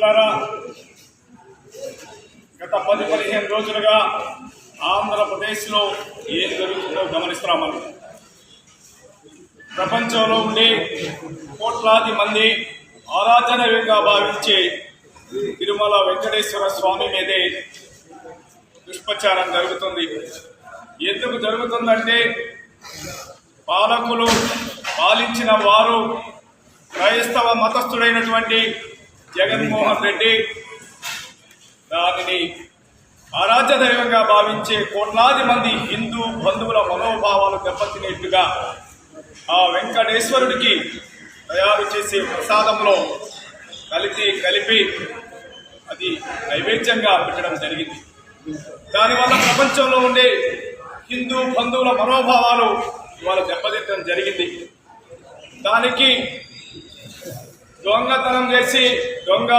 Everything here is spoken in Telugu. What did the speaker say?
మిత్రులారా గత పది పదిహేను రోజులుగా ఆంధ్రప్రదేశ్లో ఏం జరుగుతుందో గమనిస్తున్నాం మనం. ప్రపంచంలో ఉండే కోట్లాది మంది ఆరాధనగా భావించే తిరుమల వెంకటేశ్వర స్వామి మీదే దుష్ప్రచారం జరుగుతుంది. ఎందుకు జరుగుతుందంటే పాలకులు పాలించిన వారు క్రైస్తవ మతస్థుడైనటువంటి జగన్మోహన్ రెడ్డి దానిని ఆరాధ్య దైవంగా భావించే కోట్లాది మంది హిందూ బంధువుల మనోభావాలు దెబ్బతినేట్టుగా ఆ వెంకటేశ్వరుడికి తయారు చేసే ప్రసాదంలో కలిపి కలిపి అది నైవేద్యంగా పెట్టడం జరిగింది. దానివల్ల ప్రపంచంలో ఉండే హిందూ బంధువుల మనోభావాలు ఇవాళ దెబ్బతింటడం జరిగింది. దానికి దొంగతనం చేసి దొంగ